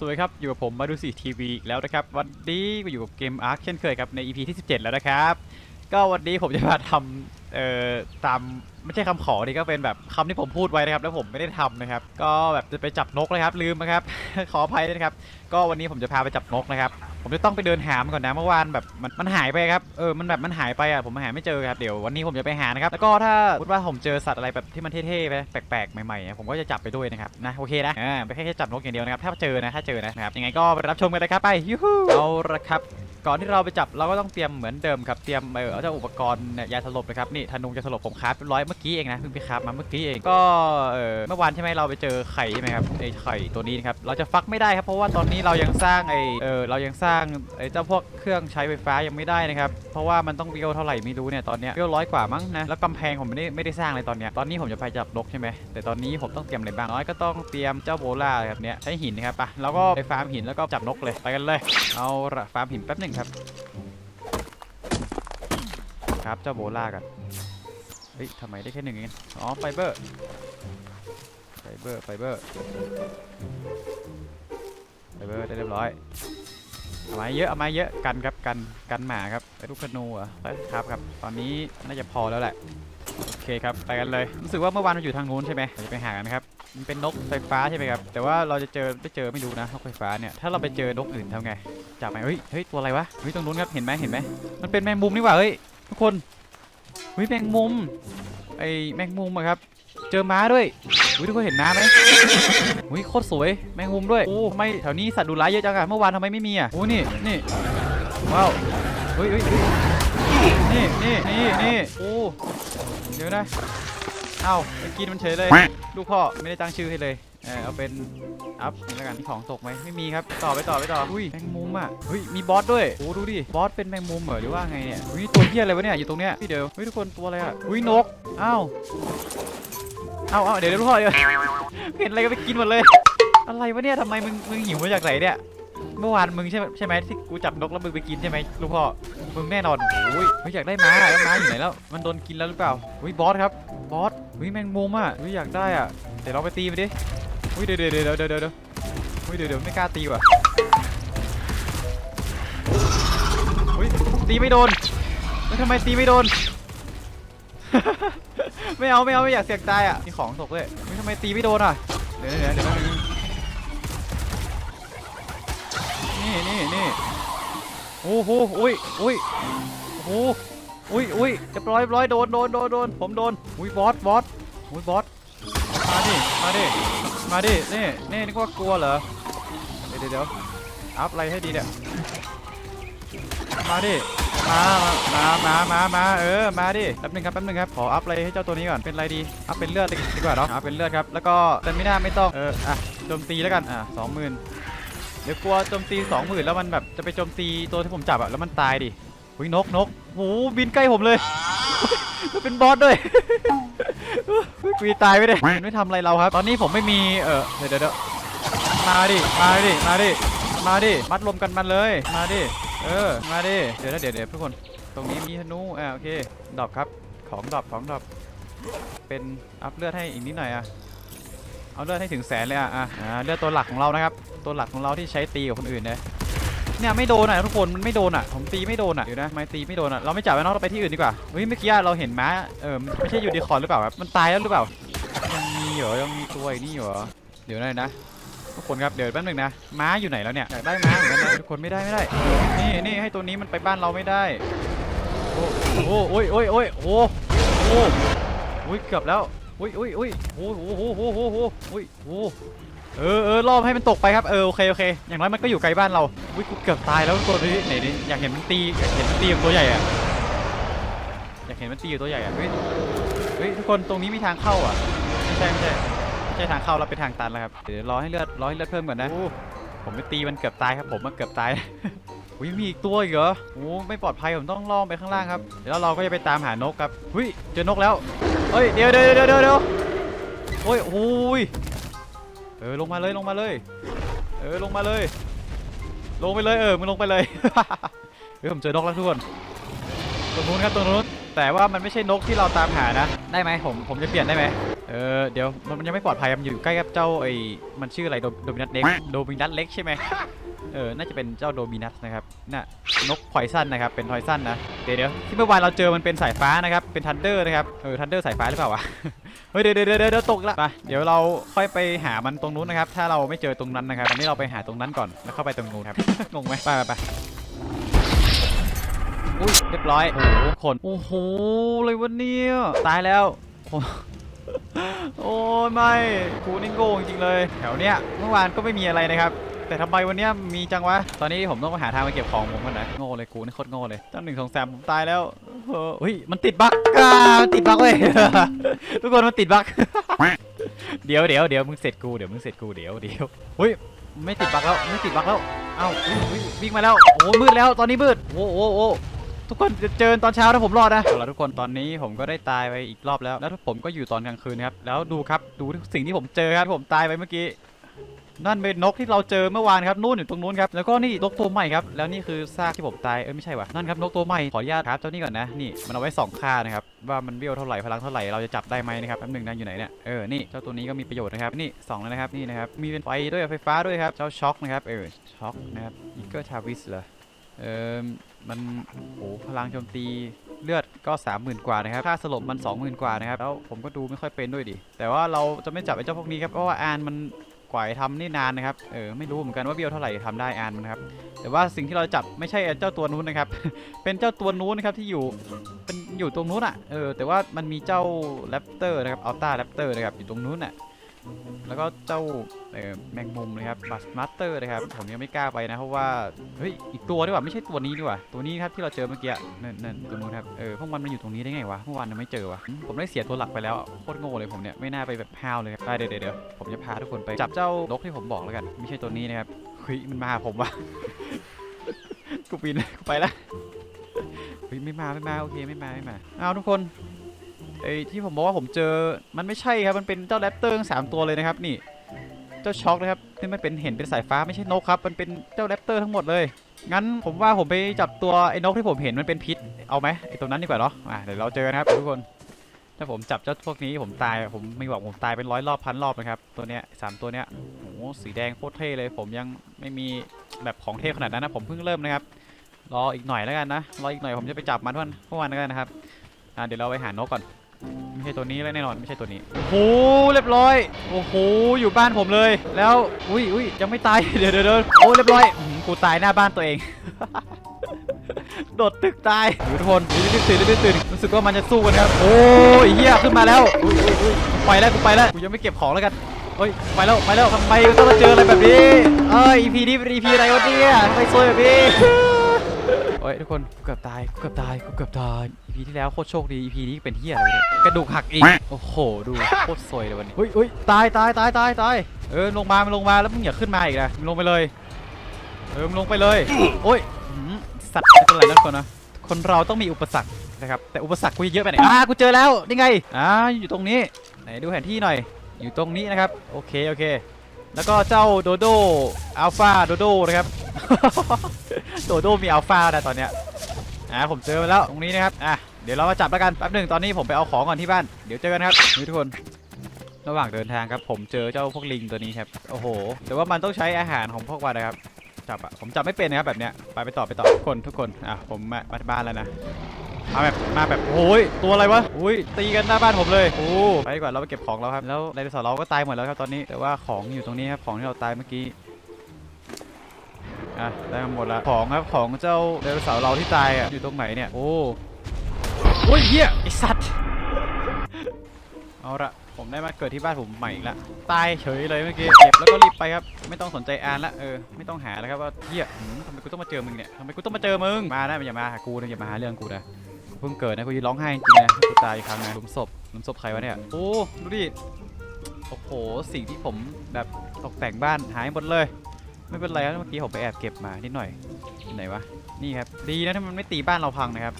สวัสดีครับ อยู่กับผมมาดูสีทีวีอีกแล้วนะครับ วันนี้ก็อยู่กับเกมอาร์คเช่นเคยครับ ใน EP ที่ 17 แล้วนะครับ ก็วันนี้ผมจะมาทำ เอ่อตามไม่ใช่คำขอนี่ก็เป็นแบบคำที่ผมพูดไว้นะครับ แล้วผมไม่ได้ทำนะครับ ก็แบบจะไปจับนกนะครับ ลืมนะครับ ขออภัยนะครับ ก็วันนี้ผมจะพาไปจับนกนะครับ ผมจะต้องไปเดินหามันก่อนนะเมื่อวานแบบมันมันหายไปครับเออมันแบบมันหายไปอะผมหาไม่เจอครับเดี๋ยววันนี้ผมจะไปหานะครับแล้วก็ถ้าสมมติว่าผมเจอสัตว์อะไรแบบที่มันเท่ๆไปแปลกๆใหม่ๆผมก็จะจับไปด้วยนะครับนะโอเคนะอ่าไม่ใช่แค่จับนกอย่างเดียวนะครับถ้าเจอนะถ้าเจอนะครับยังไงก็ไปรับชมกันเลยครับไปยูฮูเอาละครับ ก่อนที่เราไปจับเราก็ต้องเตรียมเหมือนเดิมครับเตรียมเออเอาเจ้าอุปกรณ์เนี่ยยาสลบนะครับนี่ธนูยาสลบผมคราฟเรียบร้อยเมื่อกี้เองนะเพิ่งไปคราฟมาเมื่อกี้เองก็เออเมื่อวานใช่ไหมเราไปเจอไข่ใช่ไหมครับไอ้ไข่ตัวนี้นะครับเราจะฟักไม่ได้ครับเพราะว่าตอนนี้เรายังสร้างไอ้เออเรายังสร้างไอ้เจ้าพวกเครื่องใช้ไฟฟ้ายังไม่ได้นะครับเพราะว่ามันต้องวิวเท่าไหร่ไม่รู้เนี่ยตอนเนี้ยวิวร้อยกว่ามั้งนะแล้วกำแพงผมไม่ได้ไม่ได้สร้างเลยตอนเนี้ยตอนนี้ผมจะไปจับนกใช่ไหมแต่ตอนนี้ผมต้องเตรียมอะไรบ้างน้อยก็ต้องเตรียมเจ้าโบล่าครับเนี้ยใช้หินนะครับไปะเราก็ไปฟาร์มหินแล้วก็จับนกเลยไปกันเลยเอาละฟาร์มหินแป๊บหนึ่งครับครับเจ้าโบล่ากันเฮ้ยทำไมได้แค่หนึ่งเองอ๋อไฟเบอร์ไฟเบอร์ไฟเบอร์ไฟเบอร์ได้เรียบร้อยเอาไม้เยอะเอาไม้เยอะกันครับกันกันหมาครับไอ้ลูกขนูเหรอไปครับครับตอนนี้น่าจะพอแล้วแหละโอเคครับไปกันเลยรู้สึกว่าเมื่อวานมันอยู่ทางนู้นใช่ไหมเราจะไปหากันครับมันเป็นนกไฟฟ้าใช่ไหมครับแต่ว่าเราจะเจอไม่เจอไม่รู้นะนกไฟฟ้าเนี่ยถ้าเราไปเจอนกอื่นทำไง จับไหมเฮ้ย เฮ้ย ตัวอะไรวะ เฮ้ย ตรงนู้นครับ เห็นไหมเห็นไหมมันเป็นแมงมุมนี่หว่า เฮ้ย ทุกคน เฮ้ย แมงมุม ไอแมงมุมอะครับ เจอม้าด้วยอุ้ยทุกคนเห็นม้าไหมอุ้ย โคตรสวย แมงมุมด้วย โอ้ทำไมแถวนี้สัตว์ดุร้ายเยอะจังอะเมื่อวานทำไมไม่มีอะโอ้นี่ นี่ ว้าว เฮ้ยเฮ้ยเฮ้ยนี่นี่นี่นี่โอ้เดี๋ยวนะ เอ้าไปกินมันเฉยเลย ลูกพ่อไม่ได้ตั้งชื่อให้เลย เออเอาเป็นอัพนี่แล้วกันมีของตกไหมไม่มีครับต่อไปต่อไปต่ออุ้ยแมงมุมอะเฮ้ยมีบอสด้วยโอ้ดูดิบอสเป็นแมงมุมเหรอหรือว่าไงเนี่ยอุ้ยตัวเหี้ยอะไรวะเนี่ยอยู่ตรงเนี้ยพี่เดี๋ยวเฮ้ยทุกคนตัวอะไรอะอุ้ยนกอ้าวอ้าวอ้าวเดี๋ยวเดี๋ยวลูกพ่อเดี๋ยวเห็นอะไรก็ไปกินหมดเลย อะไรวะเนี่ยทำไมมึงมึงหิวมาจากไหนเนี่ยเมื่อวานมึงใช่ใช่ไหมที่กูจับนกแล้วมึงไปกินใช่ไหมลูกพ่อมึงแน่นอนโอ้ยเฮ้ยอยากได้ม้าแล้วม้าอยู่ไหนแล้ว มันโดนกินแล้วหรือเปล่าอุ้ยบอสครับบอสอุ้ยแมงมุมอะอุ้ยอยากได้อะเดี๋ยวเราไปตีมันดิ อุ้ยเดี๋ยวเดี๋ยวเดี๋ยวเดี๋ยวเดี๋ยวเดี๋ยวอุ้ยเดี๋ยวเดี๋ยวไม่กล้าตีว่ะอุ้ยตีไม่โดนแล้วทำไมตีไม่โดน ไม่เอาไม่เอาไม่อยากเสี่ยงตายอะมีของตกเลยอุ้ยทำไมตีไม่โดนอะเดี๋ยวเดี๋ยวเดี๋ยวนึงนี่นี่นี่โอ้โหอุ้ยอุ้ยโอ้โหอุ้ยอุ้ยเรียบร้อยร้อยโดนโดนโดนโดนผมโดนอุ้ยบอสบอสอุ้ยบอสมาดิมาดิ มาดิ นี่ นี่นึกว่ากลัวเหรอ เดี๋ยวเดี๋ยวอัพอะไรให้ดีเนี่ย มาดิ มา มา มา มา มา เออ มาดิ แป๊บนึงครับ แป๊บนึงครับ ขออัพอะไรให้เจ้าตัวนี้ก่อน เป็นอะไรดี อัพเป็นเลือดดีกว่าเนาะอัพเป็นเลือดครับ แล้วก็แต่ไม่น่าไม่ต้อง เออ อะ โจมตีแล้วกัน อะสองหมื่นเดี๋ยวกลัวโจมตีสองหมื่นแล้วมันแบบจะไปโจมตีตัวที่ผมจับอะแล้วมันตายดิ หุยนกนกโหบินใกล้ผมเลย เป็นบอสด้วยคุยตายไปเลยมันไม่ทำอะไรเราครับ ตอนนี้ผมไม่มีเออเดี๋ยวเดี๋ยวเดี๋ยวมาดิมาดิมาดิมาดิมัดรวมกันมันเลย มาดิเออมาดิเดี๋ยวนะเดี๋ยวเดี๋ยวทุกคนตรงนี้มีธนูอ่าโอเคดรอปครับของดรอปของดรอปเป็นอัพเลือดให้อีกนิดหน่อยอะเอาเลือดให้ถึงแสนเลยอะอะอ่าเลือดตัวหลักของเรานะครับ ตัวหลักของเราที่ใช้ตีกับคนอื่นนะ เนี่ยไม่โดนอะทุกคนมันไม่โดนอะผมตีไม่โดนอะเดี๋ยวนะไม่ตีไม่โดนอะเราไม่จับไว้นอะเราไปที่อื่นดีกว่าเฮ้ยเมื่อกี้เราเห็นม้าเออไม่ใช่ยูนิคอร์นหรือเปล่าครับมันตายแล้วหรือเปล่ายังมีเหรอยังมีตัวอีกนี่เหรอเดี๋ยวนะนะทุกคนครับเดี๋ยวแป๊บนึงนะม้าอยู่ไหนแล้วเนี่ยอยากได้ม้าเหมือนกันนะทุกคนไม่ได้ไม่ได้ นี่นี่ให้ตัวนี้มันไปบ้านเราไม่ได้โอ้โหโอ้ยโอ้ยโอ้ยโอ้โหโอ้ยเกือบแล้วอุ้ยอุ้ยอุ้ยโอ้โหโอ้โหโอ้โหโอ้โหอุ้ยโอ้ เออเออรอบให้มันตกไปครับเออโอเคโอเคอย่างน้อยมันก็อยู่ไกลบ้านเราอุ้ยกูเกือบตายแล้วตัวนี้ไหนดิอยากเห็นมันตีอยากเห็นมันตีกับตัวใหญ่อะอยากเห็นมันตีกับตัวใหญ่อะเฮ้ยเฮ้ยทุกคนตรงนี้มีทางเข้าอะไม่ใช่ไม่ใช่ไม่ใช่ทางเข้าเราเป็นทางตันแล้วครับเดี๋ยวรอให้เลือดรอให้เลือดเพิ่มก่อนนะผมไปตีมันเกือบตายครับผมมันเกือบตายอุ้ยมีอีกตัวอีกเหรอโอ้ไม่ปลอดภัยผมต้องล่องไปข้างล่างครับเดี๋ยวเราก็จะไปตามหานกครับหุ้ยเจอนกแล้วเฮ้ยเดี๋ยวเดี๋ยวเดี๋ยวเดี๋ยวเดี๋ยวโอ้ยโอ้ยเออลงมาเลยลงมาเลย เออลงมาเลย ลงไปเลยเออมึงลงไปเลย เฮ้ยผมเจอนกแล้วทุกคนตรงนู้นครับตรงนู้นแต่ว่ามันไม่ใช่นกที่เราตามหานะ ได้ไหมผมผมจะเปลี่ยนได้ไหมเออเดี๋ยวมันยังไม่ปลอดภัยมันอยู่ใกล้กับเจ้าไอ้มันชื่ออะไรโดมินัสเล็กโดมินัสเล็กใช่ไหมเออน่าจะเป็นเจ้าโดมินัสนะครับน่ะนกพอยซันนะครับเป็นพอยซันนะเดี๋ยวเดี๋ยวที่เมื่อวานเราเจอมันเป็นสายฟ้านะครับเป็นทันเดอร์นะครับเออทันเดอร์สายฟ้าหรือเปล่าวะ เฮ้ยเดี๋ยวเดี๋ยวเดี๋ยวเดี๋ยวตกละไปเดี๋ยวเราค่อยไปหามันตรงนู้นนะครับ ถ้าเราไม่เจอตรงนั้นนะครับวันนี้เราไปหาตรงนั้นก่อนแล้วเข้าไปตรงนู้นครับงงไหมไปไปไปอุ้ยเรียบร้อยโอ้โหคนโอ้โหเลยวะเนี่ยตายแล้วโอ้โอ้ยไม่กูนี่โง่จริงเลย แถวเนี้ยเมื่อวานก็ไม่มีอะไรนะครับ แต่ทำไมวันเนี้ยมีจังวะ ตอนนี้ผมต้องไปหาทางไปเก็บของผมก่อนนะโง่เลยกูนี่โคตรโง่เลยตั้งหนึ่งสองสามผมตายแล้วเออเฮ้ยมันติดบั๊กอ่ามันติดบั๊กเว้ย ทุกคนมันติดบั๊ก เดี๋ยวเดี๋ยวเดี๋ยวมึงเสร็จกูเดี๋ยวมึงเสร็จกูเดี๋ยวเดี๋ยวเฮ้ยไม่ติดบั๊กแล้วไม่ติดบั๊กแล้วเอ้าอุ๊ยอุ๊ยวิ่งมาแล้วโอ้มืดแล้วตอนนี้มืดโอ้โอ้โอ้ทุกคนจะเจอตอนเช้าถ้าผมรอดนะเอาละทุกคนตอนนี้ผมก็ได้ตายไปอีกรอบแล้ว แล้วผมก็อยู่ตอนกลางคืนครับแล้วดูครับดูสิ่งที่ผมเจอครับผมตายไปเมื่อกี้ นั่นเป็นนกที่เราเจอเมื่อวานครับนู่นอยู่ตรงนู้นครับแล้วก็นี่นกตัวใหม่ครับแล้วนี่คือซากที่ผมตายเอ้ยไม่ใช่วะนั่นครับนกตัวใหม่ขออนุญาตครับเจ้านี่ก่อนนะนี่มันเอาไว้ส่องค่านะครับว่ามันเบี้ยวเท่าไหร่พลังเท่าไหร่เราจะจับได้ไหมนะครับแป๊บหนึงนะอยู่ไหนเนี่ยเออนี่เจ้าตัวนี้ก็มีประโยชน์นะครับนี่สองแล้วนะครับนี่นะครับมีเป็นไฟด้วยไฟฟ้าด้วยครับเจ้าช็อคนะครับเออช็อคนะครับอีเกอร์ทาวิสเหรอเออมันโอ้พลังโจมตีเลือดก็ 30,000 กว่านะครับ ค่าสลบมัน 20,000 กว่านะครับ แล้วผมก็ดูไม่ค่อยเป็นด้วยดิ แต่ว่าเราจะไม่จับไอ้เจ้าพวกนี้ครับ เพราะว่าอานมัน กว่าทำนี่นานนะครับ เออ ไม่รู้เหมือนกันว่าเบี้ยวเท่าไหร่ทำได้อ่านมันนะครับ แต่ว่าสิ่งที่เราจับไม่ใช่เจ้าตัวนู้นนะครับ เป็นเจ้าตัวนู้นนะครับที่อยู่ เป็นอยู่ตรงนู้นอะ เออ แต่ว่ามันมีเจ้าแรปเตอร์นะครับ อัลต้าแรปเตอร์นะครับ อยู่ตรงนู้นอะ แล้วก็เจ้าแมงมุมนะครับบัสมาสเตอร์นะครับผมยังไม่กล้าไปนะเพราะว่าเฮ้ยอีกตัวดีกว่าไม่ใช่ตัวนี้ดีกว่าตัวนี้ครับที่เราเจอเมื่อกี้นั่นนั่นตัวนู้นครับเออพวกมันมาอยู่ตรงนี้ได้ไงวะเมื่อวานยังไม่เจอวะผมได้เสียตัวหลักไปแล้วโคตรโง่เลยผมเนี่ยไม่น่าไปแบบห้าวเลยครับได้เดี๋ยวเดี๋ยวผมจะพาทุกคนไปจับเจ้านกที่ผมบอกแล้วกัน ไม่ใช่ตัวนี้นะครับเฮ้ยมันมาหาผมวะกูปีนกูไปละเฮ้ยไม่มาไม่มาโอเคไม่มาไม่มาเอาทุกคน ไอ้ที่ผมบอกว่าผมเจอมันไม่ใช่ครับมันเป็นเจ้าแรปเตอร์สามตัวเลยนะครับนี่เจ้าช็อกนะครับที่มันเป็นเห็นเป็นสายฟ้าไม่ใช่นกครับมันเป็นเจ้าแรปเตอร์ทั้งหมดเลยงั้นผมว่าผมไปจับตัวไอ้นกที่ผมเห็นมันเป็นพิษเอาไหมไอ้ตัวนั้นดีกว่าเนาะอะเดี๋ยวเราเจอนะครับทุกคนถ้าผมจับเจ้าพวกนี้ผมตายผมไม่บอกผมตายเป็นร้อยรอบพันรอบนะครับตัวเนี้ยสามตัวเนี้ยโอ้โหสีแดงโคตรเท่เลย ผมยังไม่มีแบบของเท่ขนาดนั้นนะผมเพิ่งเริ่มนะครับรออีกหน่อยแล้วกันนะรออีกหน่อยผมจะไปจับมันทุกวันทุกวันแล้วกันนะครับอะเดี๋ยวเราไปหานกก่อน ไม่ใช่ตัวนี้แน่นอนไม่ใช่ตัวนี้โอ้โหเรียบร้อย โอ้โหอยู่บ้านผมเลย แล้วอุ้ยอุ้ยยังไม่ตาย เดี๋ยวเดี๋ยวเดี๋ยวโอ้เรียบร้อยกูตายหน้าบ้านตัวเองโดดตึกตายอยู่ทุกคนรีบตื่นรีบตื่นรู้สึกว่ามันจะสู้กันครับโอ้ยเหี้ยขึ้นมาแล้วไปแล้วกูไปแล้วกูยังไม่เก็บของแล้วกันเฮ้ยไปแล้วไปแล้วทำไมต้องมาเจออะไรแบบนี้เอ้ย EP นี้เป็น EP อะไรวะเนี่ยทำไมซวยแบบนี้ อ้ยทุกคนกูเกือบตายกูเกือบตายกูเกือบตาย EP ที่แล้วโคตรโชคดี EP นี้เป็นเฮียอะไรวะเนี่ยกระดูกหักอีก โอ้โห ดูโคตรซวยเลยวันนี้เฮ้ยเฮ้ยตายตายตายตายตายเออลงมามันลงมาแล้วมึงอย่าขึ้นมาอีกนะมึงลงไปเลย เออมึงลงไปเลยโอ้ยหืมสัตว์ไม่เป็นไรนะทุกคนนะคนเราต้องมีอุปสรรคนะครับแต่อุปสรรคกูเยอะไปไหนอ่ากูเจอแล้วนี่ไงอ่าอยู่ตรงนี้ไหนดูแผนที่หน่อยอยู่ตรงนี้นะครับโอเคโอเค แล้วก็เจ้าโดโดอัลฟาโดโดนะครับ โดโดมีอัลฟาแล้วนะตอนเนี้ยอ่าผมเจอมาแล้วตรงนี้นะครับอะเดี๋ยวเรามาจับแล้วกันแป๊บหนึ่งตอนนี้ผมไปเอาของก่อนที่บ้านเดี๋ยวเจอกันครับนี่ทุกคน ระหว่างเดินทางครับ ผมเจอเจ้าพวกลิงตัวนี้ครับโอ้โหแต่ว่ามันต้องใช้อาหารของพวกมันนะครับจับอะผมจับไม่เป็นนะครับแบบเนี้ยไปไปต่อไปต่อทุกคนทุกคนอะผมมาที่บ้านแล้วนะมาแบบมาแบบโอ้ยตัวอะไรวะอุ้ยตีกันหน้าบ้านผมเลยโอ้ไปดีกว่าเราไปเก็บของแล้วครับแล้วไดโนเสาร์เราก็ตายหมดแล้วครับตอนนี้แต่ว่าของอยู่ตรงนี้ครับของที่เราตายเมื่อกี้ อะได้มาหมดล้วของครับของเจ้าไดโนเสาร์เราที่ตายอะอยู่ตรงไหนเนี่ยโอ้โอ้ยเหี้ยไอสัตว์เอาละผมได้มาเกิดที่บ้านผมใหม่อีกแล้วตายเฉยเลยเมื่อกี้เก็บแล้วก็รีบไปครับ ไม่ต้องสนใจอ่านละเออไม่ต้องหาแล้วครับว่าเหี้ยทำไมกูต้องมาเจอมึงเนี่ยทำไมกูต้องมาเจอมึงมานะอย่ามาหากูนะอย่ามาหาเรื่องกูนะเพิ่งเกิดนะกูยืนร้องไห้จริงนะกูตายอีกครั้งนะหลุมศพหลุมศพใครวะเนี่ยโอ้ดูดิโอ้โหสิ่งที่ผมแบบตกแต่งบ้านหายหมดเลย ไม่เป็นไรครับเมื่อกี้ผมไปแอบเก็บมานิดหน่อยที่ไหนวะนี่ครับดีนะที่มันไม่ตีบ้านเราพังนะครับ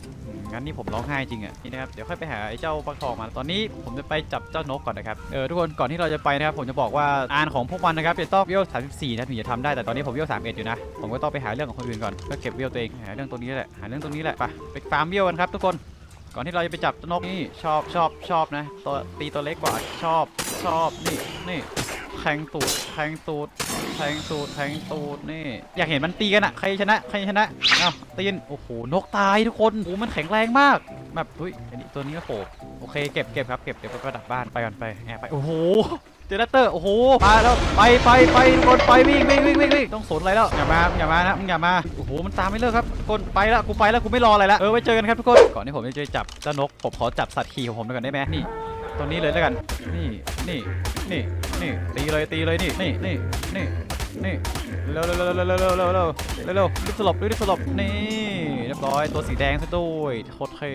งั้นนี่ผมร้องไห้จริงอะนี่นะครับเดี๋ยวค่อยไปหาไอ้เจ้าปลาทองมาตอนนี้ผมจะไปจับเจ้านกก่อนนะครับเออทุกคนก่อนที่เราจะไปนะครับผมจะบอกว่าอานของพวกมันนะครับจะต้องเวล34นะถึงจะทำได้แต่ตอนนี้ผมเวล31อยู่นะผมก็ต้องไปหาเรื่องของคนอื่นก่อนก็เก็บเวลตัวเองหาเรื่องตรงนี้แหละหาเรื่องตรงนี้แหละไปไปฟาร์มเวลกันครับทุกคนก่อนที่เราจะไปจับนกนี่ชอบชอบชอบนะตัวตีตัวเล็กกว่าชอบชอบนี่นี่ แทงตูดแทงตูดแทงตูดแทงตูดนี่ อยากเห็นมันตีกันอะใครชนะ ใครชนะเอ้าตีนโอ้โห นกตายทุกคนโอ้โหมันแข็งแรงมาก แบบเฮ้ยอันนี้ตัวนี้ก็โผล่โอเค เก็บเก็บครับ เก็บเดี๋ยวไปประดับบ้าน ไปก่อนไป แอบไป โอ้โห เจเนเตอร์ โอ้โห มาแล้ว ไปไปไปทุกคน ไปวิ่งวิ่งวิ่งวิ่งวิ่งต้องสนอะไรแล้ว อย่ามา อย่ามานะมึงอย่ามา โอ้โห มันตามไม่เลิกครับกคนไปแล้วกูไปแล้วกูไม่รออะไรแล้วเออ ไว้เจอกันครับทุกคน ก่อนที่ผมจะจับเจ้านก ผมขอจับสัตว์ขี่ของผมไปก่อนได้ไหมนี่ตรงนี้เลยแล้วกัน นี่ นี่ นี่ นี่ตีเลยตีเลยนี่นี่นี่นี่นี่เร็วเร็วเร็วเร็วเร็วเร็วเร็วเร็วเร็วรีบสลบรีบสลบนี่เรียบร้อยตัวสีแดงซะด้วยโคตรเท่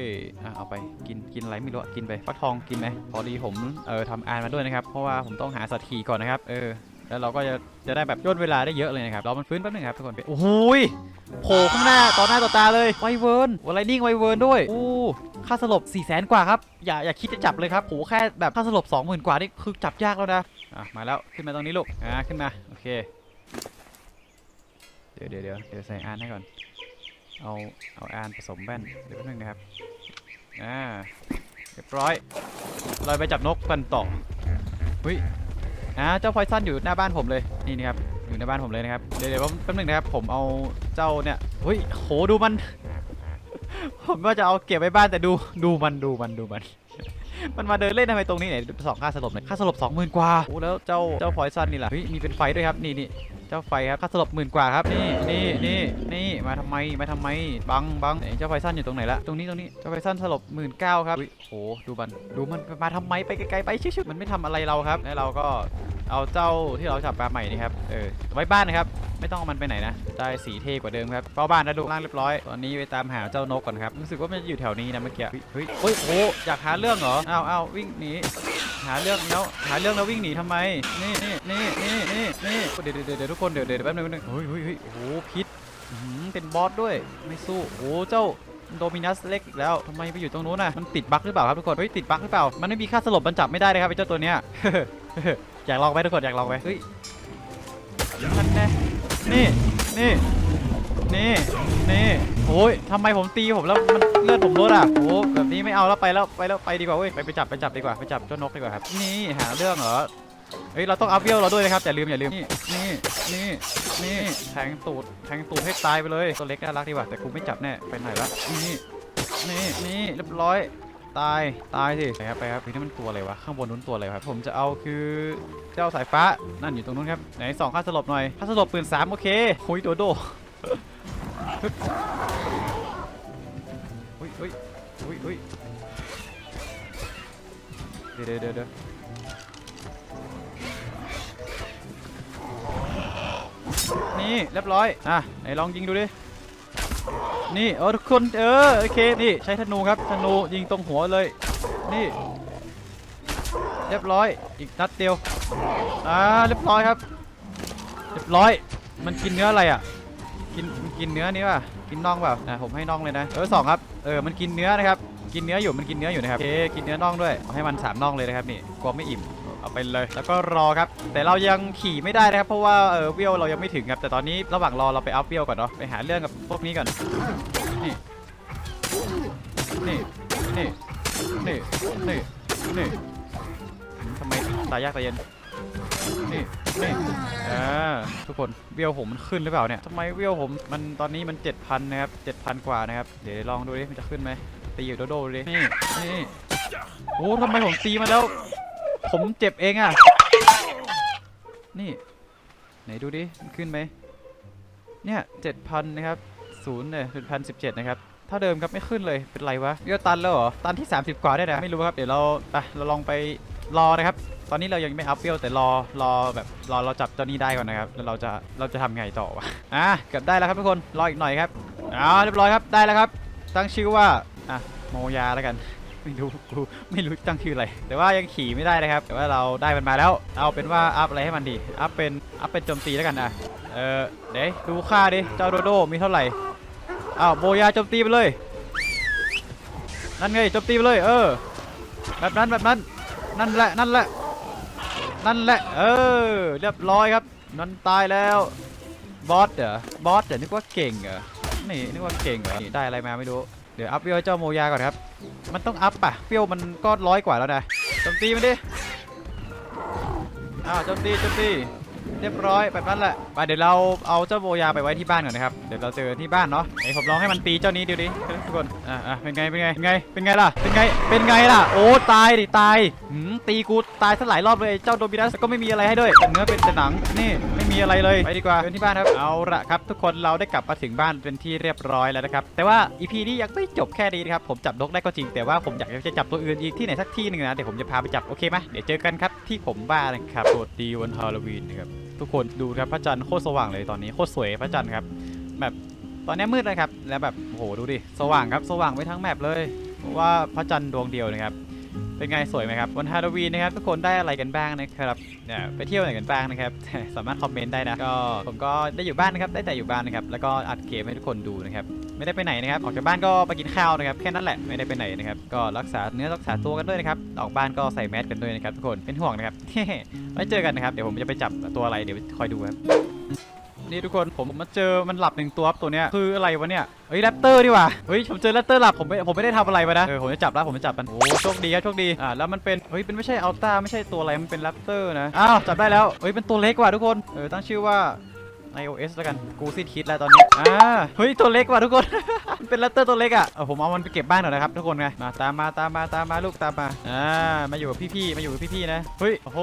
เอาไปกินกินอะไรไม่รู้กินไปฟักทองกินไหมพอดีผมเออทำอ่านมาด้วยนะครับเพราะว่าผมต้องหาสัตว์ขี่ก่อนนะครับเออแล้วเราก็จะจะได้แบบย่นเวลาได้เยอะเลยนะครับเรามันฟื้นแป๊บนึงครับทุกคนโอ้โหโผล่ข้างหน้าต่อหน้าต่อตาเลยไวเวิร์นวอลไลนิ่งไวเวิร์นด้วยอู้ค่าสลบ4 0 0 0 0 0กว่าครับอย่าอย่าคิดจะจับเลยครับโหแค่แบบค่าสลบ20,000กว่านี่คือจับยากแล้วนะ อะมาแล้วขึ้นมาตรงนี้ลูกอะขึ้นมาโอเคเดี๋ยวเดี๋ยวเดี๋ยวเดี๋ยวใส่อานให้ก่อนเอาเอาอานผสมแว่นเดี๋ยวแป๊บนึงนะครับอ่าเรียบร้อยเราไปจับนกกันต่อเฮ้ยอ่าเจ้าพอยซันอยู่หน้าบ้านผมเลยนี่นะครับอยู่ในบ้านผมเลยนะครับเดี๋ยวเดี๋ยวแป๊บนึงนะครับผมเอาเจ้าเนี่ยเฮ้ยโหดูมัน ผมว่าจะเอาเก็บไว้บ้านแต่ดูดูมันดูมันดูมัน มันมาเดินเล่นทำไมตรงนี้ไหนสองค่าสลบหน่อยค่าสลบสองหมื่นกว่าโอ้แล้วเจ้าเจ้าพอยซันนี่แหละเฮ้ยมีเป็นไฟด้วยครับนี่นี่ เจ้าไฟครับค่าสลบหมื่นกว่าครับ นี่นี่นี่นี่มาทำไมมาทำไมบังบังไหนเจ้าไฟสั้นอยู่ตรงไหนละตรงนี้ตรงนี้เจ้าไฟสั้นสลบหมื่นเก้าครับโอุ๊ยโหดูมันดูมันมาทำไมไปไกลๆไปชิวๆมันไม่ทำอะไรเราครับแล้วเราก็เอาเจ้าที่เราจับมาใหม่นี่ครับเออไว้บ้านนะครับไม่ต้องเอามันไปไหนนะ ได้สีเท่กว่าเดิมครับเฝ้าบ้านนะดูล่างเรียบร้อย ตอนนี้ไปตามหาเจ้านกก่อนครับ รู้สึกว่ามันจะอยู่แถวนี้นะเมื่อกี้ เฮ้ยเฮ้ยโอ้อยากหาเรื่องเหรออ้าวอ้าววิ่งหนี หาเรื่องแล้ว หาเรื่องแล้ววิ่งหนีทำไม นี่นี่นี่นี่นี่นี่เดี๋ยวเดี๋ยวเดี๋ยวทุกคนเดี๋ยวเดี๋ยวแป๊บนึงแป๊บนึงเฮ้ยเฮ้ยเฮ้ยโอ้โหพิษเป็นบอสด้วยไม่สู้โอ้เจ้าโดมินัสเล็กอีกแล้วทำไมไปอยู่ตรงนู้นน่ะมันติดบั๊กหรือเปล่าครับทุกคนเฮ้ยติดบั๊กหรือเปล่ามันไม่มีค่าสลบมันจับไม่ได้เลยครับไอ้เจ้าตัวเนี้ยอยากลองไหมทุกคนอยากลองไหมเฮ้ยนั่นแน่นี่นี่นี่นี่โอ้ยทำไมผมตีผมแล้วมันเลือดผมลดอะโอ้แบบนี้ไม่เอาแล้วไปแล้วไปแล้วไปดีกว่าเว้ยไปไปจับไปจับดีกว่าไปจับเจ้านกดีกว่าครับนี่หาเรื่องเหรอ เฮ้ยเราต้องอัพเวลเราด้วยนะครับอย่าลืมอย่าลืมนี่นี่นี่นี่แทงตูดแทงตูดให้ตายไปเลยตัวเล็กน่ารักดีว่าแต่กูไม่จับแน่ไปไหนละนี่นี่นี่เรียบร้อยตายตายสิไปครับไปครับนี่มันตัวอะไรวะข้างบนนู้นตัวอะไรครับผมจะเอาคือเจ้าสายฟ้านั่นอยู่ตรงนู้นครับไหนสองค่าสลบหน่อยค่าสลบปืนสามโอเคหุยโดโดดอุ้ยอุ้ยอุ้ยอุ้ยเดี๋ยวเดี๋ยวเดี๋ยวเดี๋ยว นี่เรียบร้อย อะไหนลองยิงดูดิ นี่เออทุกคนเออโอเคนี่ใช้ธนูครับธนูยิงตรงหัวเลย นี่ เรียบร้อยอีกนัดเดียว อ่าเรียบร้อยครับ เรียบร้อย มันกินเนื้ออะไรอะ กินมันกินเนื้อนี้ป่ะ กินน่องเปล่าอะผมให้น่องเลยนะ เออสองครับ เออมันกินเนื้อนะครับ กินเนื้ออยู่มันกินเนื้ออยู่นะครับโอเคกินเนื้อน่องด้วย ให้มันสามน่องเลยนะครับนี่กลัวไม่อิ่ม เอาไปเลย แล้วก็รอครับ แต่เรายังขี่ไม่ได้นะครับ เพราะว่าเออเวลเรายังไม่ถึงครับ แต่ตอนนี้ระหว่างรอเราไปอัพเวลก่อนเนาะ ไปหาเรื่องกับพวกนี้ก่อน นี่ นี่ นี่ นี่ นี่ นี่ทำไมตายยากตายเย็น นี่นี่อ่าทุกคนเวลผมมันขึ้นหรือเปล่าเนี่ยทำไมเวลผมมันตอนนี้มัน 7,000นะครับ7,000 กว่านะครับ เดี๋ยวลองดูดิมันจะขึ้นไหมตีอยู่โดโดดูดินี่นี่โอ้ทำไมผมตีมาแล้ว ผมเจ็บเองอะ นี่ ไหนดูดิมันขึ้นไหม เนี่ยเจ็ดพันนะครับศูนย์เนี่ยเป็นพันสิบเจ็ดนะครับถ้าเดิมครับไม่ขึ้นเลยเป็นไรวะเยอะตันแล้วเหรอ ตันที่ 30 กว่าได้นะไม่รู้ครับ เดี๋ยวเราไปเราลองไปรอนะครับ ตอนนี้เรายังไม่อัพเวลแต่รอรอแบบรอเราจับเจ้านี้ได้ก่อนนะครับ แล้วเราจะเราจะทำไงต่อวะอะเกือบได้แล้วครับทุกคนรออีกหน่อยครับอ่าเรียบร้อยครับได้แล้วครับ ตั้งชื่อว่าอะโมยาแล้วกัน ไม่รู้กูไม่รู้ตั้งชื่ออะไร แต่ว่ายังขี่ไม่ได้นะครับ แต่ว่าเราได้มันมาแล้ว เอาเป็นว่าอัพอะไรให้มันดี อัพเป็นอัพเป็นโจมตีแล้วกันอะ เออเดี๋ยวดูค่าดิ เจ้าโดโดมีเท่าไหร่ อ้าวโบยาโจมตีไปเลย นั่นไงโจมตีไปเลย เออ แบบนั้นแบบนั้น นั่นแหละนั่นแหละ นั่นแหละ เออ เรียบร้อยครับ นั่นตายแล้ว บอสเหรอ บอสเหรอนึกว่าเก่งเหรอ นี่นึกว่าเก่งเหรอนี่ได้อะไรมาไม่รู้ ดี๋ยวอัพเวลเจ้าโมยาก่อนครับ มันต้องอัพป่ะเวลมันก็ร้อยกว่าแล้วนะโจมตีมันดิอ้าวโจมตีโจมตี เรียบร้อยแบบนั้นแหละไปเดี๋ยวเราเอาเจ้าโมยาไปไว้ที่บ้านก่อนนะครับ เดี๋ยวเราเจอที่บ้านเนาะไอผมลองให้มันตีเจ้านี้ดูดิทุกคน อ่าอ่เป็นไง เป็นไง เป็นไง เป็นไงล่ะ เป็นไง เป็นไงล่ะ โอ้ ตายดิ ตายหืมตีกูตายซะหลายรอบเลย เจ้าโดมินัสก็ไม่มีอะไรให้ด้วยเป็นเนื้อเป็นแต่หนัง นี่ ไม่มีอะไรเลย ไปดีกว่าเดินที่บ้านครับ เอาละครับ ทุกคนเราได้กลับมาถึงบ้านเป็นที่เรียบร้อยแล้วนะครับ แต่ว่าอีพีนี้ยังไม่จบแค่นี้นะครับ ผมจับนกได้ก็จริง แต่ว่าผมอยากจะจับตัวอื่นอีกที่ไหนสักที่หนึ่งนะ เดี๋ยวผมจะพาไปจับ โอเคไหมเดี๋ยวเจอกันครับที่ผมบ้านนะครับสวัสดีวันฮาโลวีนนะครับ ทุกคนดูครับพระจันทร์โคตรสว่างเลยตอนนี้โคตรสวยพระจันทร์ครับแบบตอนนี้มืดนะครับแล้วแบบโอ้โหดูดิสว่างครับสว่างไปทั้งแมปเลยว่าพระจันทร์ดวงเดียวนะครับเป็นไงสวยไหมครับวันฮาโลวีนนะครับทุกคนได้อะไรกันบ้างนะครับเนี่ยไปเที่ยวไหนกันบ้างนะครับสามารถคอมเมนต์ได้นะก็ผมก็ได้อยู่บ้านนะครับได้แต่อยู่บ้านนะครับแล้วก็อัดเกมให้ทุกคนดูนะครับ ไม่ได้ไปไหนนะครับ ออกจากบ้านก็ไปกินข้าวนะครับ แค่นั้นแหละ ไม่ได้ไปไหนนะครับ ก็รักษาเนื้อรักษาตัวกันด้วยนะครับ ออกบ้านก็ใส่แมสกันด้วยนะครับทุกคน เป็นห่วงนะครับ ไว้เจอกันนะครับ เดี๋ยวผมจะไปจับตัวอะไร เดี๋ยวคอยดูครับ นี่ทุกคนผมมาเจอมันหลับหนึ่งตัวครับตัวเนี้ย คืออะไรวะเนี่ย เฮ้ยแรปเตอร์ดีกว่าเฮ้ยผมเจอแรปเตอร์หลับผมไม่ผมไม่ได้ทำอะไรมานะ เออผมจะจับแล้วผมจะจับมัน โอ้โชคดีครับโชคดี อ่าแล้วมันเป็น เฮ้ยเป็นไม่ใช่อัลต้าไม่ใช่ตัวอะไร มันเป็นแรปเตอร์นะ อ้าวจับได้แล้ว เฮ้ยเป็นตัวเล็กกว่าทุกคน เออตั้งชื่อว่า iOS แล้วกันกูซีดคิดแล้วตอนนี้อ่าเฮ้ยตัวเล็กว่ะทุกคน มันเป็นแรปเตอร์ตัวเล็กอะเออผมเอามันไปเก็บบ้านหน่อยนะครับทุกคนไงมาตามมาตามมาตามมาลูกตามมาอ่ามาอยู่กับพี่ๆมาอยู่กับพี่ๆนะเฮ้ยโอ้โห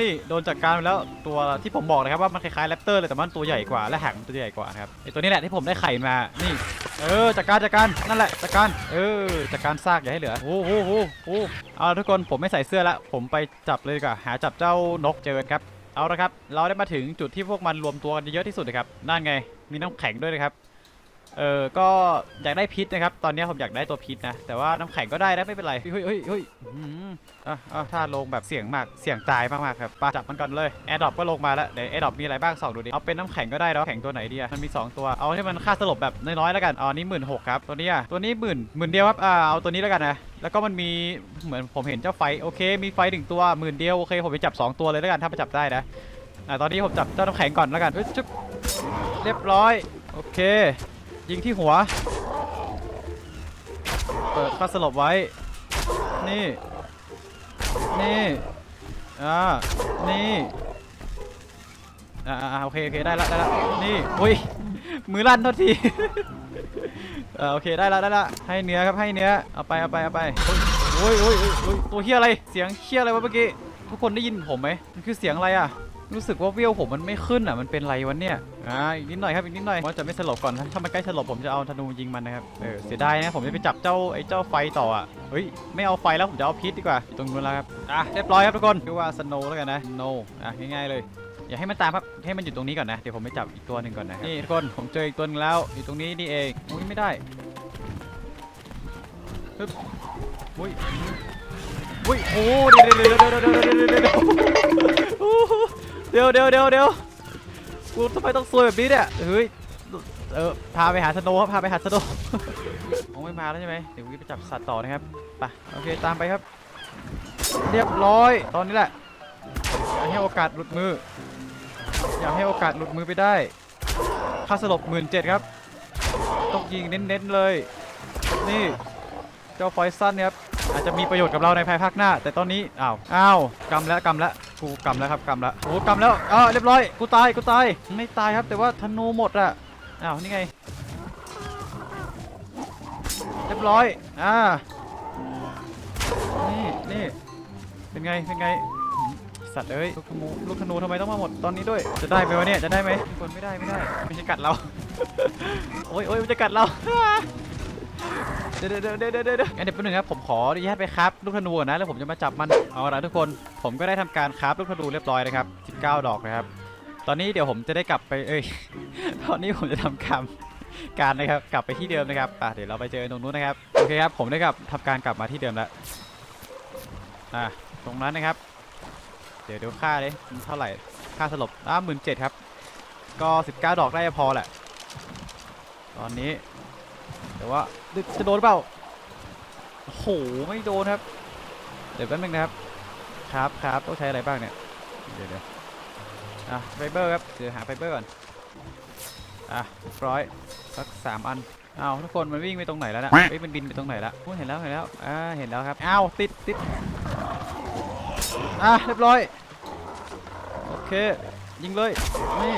นี่โดนจัดการไปแล้วตัวที่ผมบอกนะครับว่ามันคล้ายๆแรปเตอร์เลยแต่มันตัวใหญ่กว่าและหางมันตัวใหญ่กว่านะครับไอตัวนี้แหละที่ผมได้ไข่มานี่เออจัดการจัดการนั่นแหละจัดการเออจัดการซากอย่าให้เหลือโอ้โหโอ้โห้โหเอาทุกคนผมไม่ใส่เสื้อละผมไปจับเลยดีกว่อนหาจับเจ้านกเจอครับ เอาละครับ เราได้มาถึงจุดที่พวกมันรวมตัวกันเยอะที่สุดนะครับนั่นไง มีน้ำแข็งด้วยนะครับ เออก็อยากได้พิษนะครับ ตอนนี้ผมอยากได้ตัวพิษนะ แต่ว่าน้ำแข็งก็ได้นะไม่เป็นไร เฮ้ยเฮ้ยเฮ้ยอื้อหืออะอะถ้าลงแบบเสี่ยงมาก เสี่ยงตายมากๆครับไปจับมันก่อนเลยแอร์ดรอปก็ลงมาแล้วเดี๋ยวแอร์ดรอปมีอะไรบ้างสองดูดิ เอาเป็นน้ำแข็งก็ได้แล้วแข็งตัวไหนดีอะมันมี 2 ตัว เอาที่มันค่าสลบแบบน้อยๆแล้วกันอาอันนี้หมื่นหกครับ ตัวนี้อะตัวนี้หมื่นหมื่นเดียวครับ อ่าเอาตัวนี้แล้วกันนะ แล้วก็มันมีเหมือนผมเห็นเจ้าไฟโอเค มีไฟหนึ่งตัวหมื่นเดียวโอเคผมไปจับสองตัวเลยแล้วกันถ้าไปจับได้นะอ่าตอนนี้ผมจับเจ้าน้ำแข็งก่อนแล้วกันเรียบร้อยโอเค ยิงที่หัว เปิดคาสลบไว้ นี่ นี่ อ่า นี่อ่าอ่าโอเคโอเคได้ละได้ละนี่ อุ้ย มือลั่นโทษทีเออโอเคได้ละได้ละให้เนื้อครับให้เนื้อ เอาไปเอาไปเอาไปโอ้ยโอ้ยโอ้ยโอ้ยตัวเฮียอะไร เสียงเฮียอะไรวะเมื่อกี้ ทุกคนได้ยินผมไหมมันคือเสียงอะไรอะ รู้สึกว่าเวลผมมันไม่ขึ้นอะ มันเป็นไรวะเนี่ย อ่า อีกนิดหน่อยครับ อีกนิดหน่อยว่าจะไม่สลบก่อนถ้ามันใกล้สลบผมจะเอาธนูยิงมันนะครับ เออ เสียดายนะ ผมจะไปจับเจ้าไอ้เจ้าไฟต่ออะ เฮ้ย ไม่เอาไฟแล้วผมจะเอาพิษดีกว่าอยู่ตรงนู้นแล้วครับ อะ เรียบร้อยครับทุกคนคือว่าสโนแล้วกันนะโนอะ ง่ายๆเลย อย่าให้มันตามครับ ให้มันอยู่ตรงนี้ก่อนนะ เดี๋ยวผมไปจับอีกตัวหนึ่งก่อนนะครับ นี่ทุกคน ผมเจออีกตัวนึงแล้ว อยู่ตรงนี้นี่เอง อุ้ยไม่ได้ฮึบอุ้ยอุ้ยโอ้เดี๋ยวเดี๋ยวเดี๋ยวเดี๋ยวเดี๋ยว เดี๋ยวเดี๋ยวเดี๋ยวเดี๋ยวเดี๋ยวเดี๋ยวกูทำไมต้องซวยแบบนี้เนี่ยเฮ้ยเออพาไปหาสโนว์ครับพาไปหาสโนว์คงไม่มาแล้วใช่ไหมเดี๋ยววิไปจับสัตว์ต่อนะครับไปโอเคตามไปครับ เรียบร้อยตอนนี้แหละอย่าให้โอกาสหลุดมือ อย่าให้โอกาสหลุดมือไปได้ค่าสลบหมื่นเจ็ดครับต้องยิงเน้นๆเลย นี่เจ้าไฟอยซันเนี่ยครับ อาจจะมีประโยชน์กับเราในภายภาคหน้า แต่ตอนนี้อ้าวอ้าวกำแล้วกำแล้วกูกำแล้วครับกำแล้วโอ้กำแล้วอ้าวเรียบร้อยกูตายกูตายไม่ตายครับ แต่ว่าธนูหมดอะอ้าวนี่ไง เรียบร้อยอ่านี่นี่เป็นไงเป็นไงสัตว์เอ้ยลูกธนูลูกธนูทำไมต้องมาหมดตอนนี้ด้วย จะได้ไหมวะเนี่ยจะได้ไหมคนไม่ได้ไม่ได้ไม่ใช่กัดเราโอ้ยโอ้ยมันจะกัดเรา เดี๋ยวเดี๋ยวเดี๋ยวเดี๋ยวเดี๋ยวเดี๋ยวงั้นเดี๋ยวแป๊บนึงครับผมขออนุญาตไปครับลูกธนูนะแล้วผมจะมาจับมันเอาละทุกคนผมก็ได้ทำการคราฟลูกธนูเรียบร้อยนะครับ 19 ดอกนะครับ ตอนนี้เดี๋ยวผมจะได้กลับไปเอ้ยตอนนี้ผมจะทำการการนะครับกลับไปที่เดิมนะครับอะเดี๋ยวเราไปเจอตรงนู้นนะครับโอเคครับผมได้กลับทำการกลับมาที่เดิมแล้วอะตรงนั้นนะครับ เดี๋ยวเดี๋ยวค่าเลยมันเท่าไหร่ค่าสลบอะหมื่นเจ็ดครับก็ 19 ดอกได้พอแหละ ตอนนี้ แต่ว่าจะโดนหรือเปล่าโอ้โหไม่โดนครับ เดี๋ยวแป๊บนึงนะครับ ครับครับต้องใช้อะไรบ้างเนี่ย เดี๋ยวเดี๋ยวอะไฟเบอร์ครับ เดี๋ยวหาไฟเบอร์ก่อน อะเรียบร้อยสักสามอันอ้าวทุกคนมันวิ่งไปตรงไหนแล้วนะเฮ้ยมันบินไปตรงไหนแล้วพูดเห็นแล้วเห็นแล้ว อ่าเห็นแล้วครับ อ้าวติดติดอะเรียบร้อย โอเค ยิงเลย นี่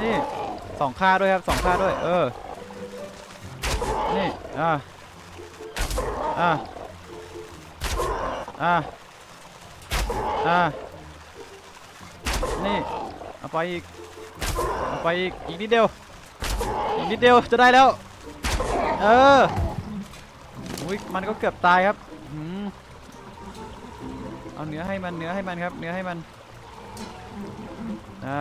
นี่สองค่าด้วยครับสองค่าด้วย เออ นี่ อ่า อ่า อ่า อ่า นี่ เอาไปอีก เอาไปอีก อีกนิดเดียว อีกนิดเดียวจะได้แล้ว เอออุ้ยมันก็เกือบตายครับหืมเอาเนื้อให้มัน เนื้อให้มันครับ เนื้อให้มัน อ่า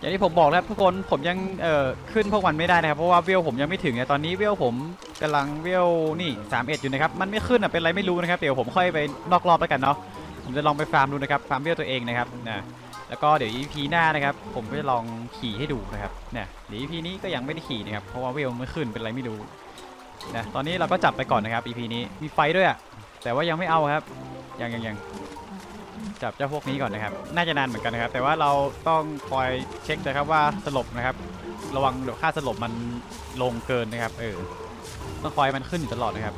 อย่างที่ผมบอกแล้วทุกคนผมยังเอ่อขึ้นพวกมันไม่ได้นะครับ เพราะว่าเวลผมยังไม่ถึงเนี่ยตอนนี้เวลผมกำลังเวลนี่31อยู่นะครับมันไม่ขึ้นอะเป็นไรไม่รู้นะครับเดี๋ยวผมค่อยไปนอกรอบแล้วกันเนาะผมจะลองไปฟาร์มดูนะครับฟาร์มเวลตัวเองนะครับนะแล้วก็เดี๋ยว EP หน้านะครับ ผมก็จะลองขี่ให้ดูนะครับเนี่ยเดี๋ยว EP นี้ก็ยังไม่ได้ขี่นะครับเพราะว่าเวลมันไม่ขึ้นเป็นไรไม่รู้นะตอนนี้เราก็จับไปก่อนนะครับ EP นี้มีไฟด้วยอะแต่ว่ายังไม่เอาครับยังยังยัง จับเจ้าพวกนี้ก่อนนะครับ น่าจะนานเหมือนกันนะครับ แต่ว่าเราต้องคอยเช็คนะครับว่าสลบนะครับ ระวังเดี๋ยวค่าสลบมันลงเกินนะครับ เออ ต้องคอยมันขึ้นอยู่ตลอดนะครับ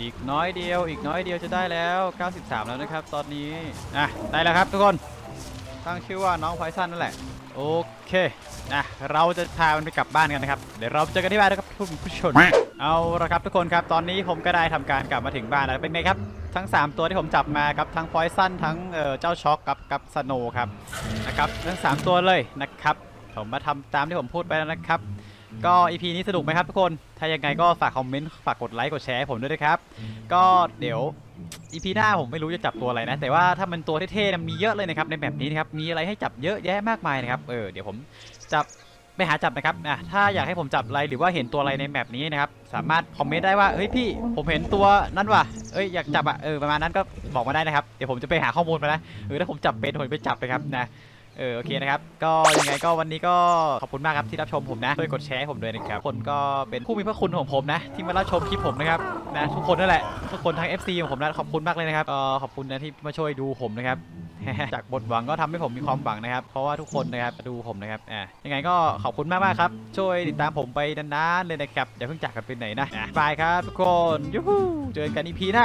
อีกน้อยเดียว อีกน้อยเดียวจะได้แล้ว 93 แล้วนะครับ ตอนนี้ อะ ได้แล้วครับทุกคน ตั้งชื่อว่าน้องไพซันนั่นแหละ โอเค นะ เราจะพามันไปกลับบ้านกันนะครับ เดี๋ยวเราเจอกันที่บ้านนะครับคุณผู้ชม เอาละครับทุกคนครับ ตอนนี้ผมก็ได้ทำการกลับมาถึงบ้านแล้ว เป็นไงครับ ทั้ง 3 ตัวที่ผมจับมาครับทั้งพอยซันทั้งเออเจ้าช็อกกับกับสโนครับนะครับทั้ง 3 ตัวเลยนะครับผมมาทำตามที่ผมพูดไปแล้วนะครับ ก็ EP นี้สนุกไหมครับทุกคน ถ้ายังไงก็ฝากคอมเมนต์ฝากกดไลค์กดแชร์ให้ผมด้วยนะครับ ก็เดี๋ยวอีพีหน้าผมไม่รู้จะจับตัวอะไรนะ แต่ว่าถ้ามันตัวเท่ๆนมีเยอะเลยนะครับในแบบนี้นะครับมีอะไรให้จับเยอะแยะมากมายนะครับเออเดี๋ยวผมจับ ไปหาจับนะครับอะถ้าอยากให้ผมจับอะไรหรือว่าเห็นตัวอะไรในแบบนี้นะครับ สามารถคอมเมนต์ได้ว่า เฮ้ยพี่ ผมเห็นตัวนั้นว่ะ เอ้ยอยากจับอะ เออประมาณนั้นก็บอกมาได้นะครับ เดี๋ยวผมจะไปหาข้อมูลมานะเออถ้าผมจับเป็นผมไปจับเลยครับนะ เออโอเคนะครับ ก็ยังไงก็วันนี้ก็ขอบคุณมากครับที่รับชมผมนะ ช่วยกดแชร์ให้ผมด้วยนะครับ คนก็เป็นผู้มีพระคุณของผมนะ ที่มารับชมคลิปผมนะครับนะทุกคนนั่นแหละ ทุกคนทั้ง FC ของผมนะขอบคุณมากเลยนะครับเออขอบคุณนะที่มาช่วยดูผมนะครับ จากบทหวังก็ทำให้ผมมีความหวังนะครับ เพราะว่าทุกคนนะครับดูผมนะครับอะยังไงก็ขอบคุณมากมากๆครับ ช่วยติดตามผมไปนานๆเลยนะครับอย่าเพิ่งจากกันไปไหนนะอะบายครับทุกคนยูฮูเจอกันอีพีหน้า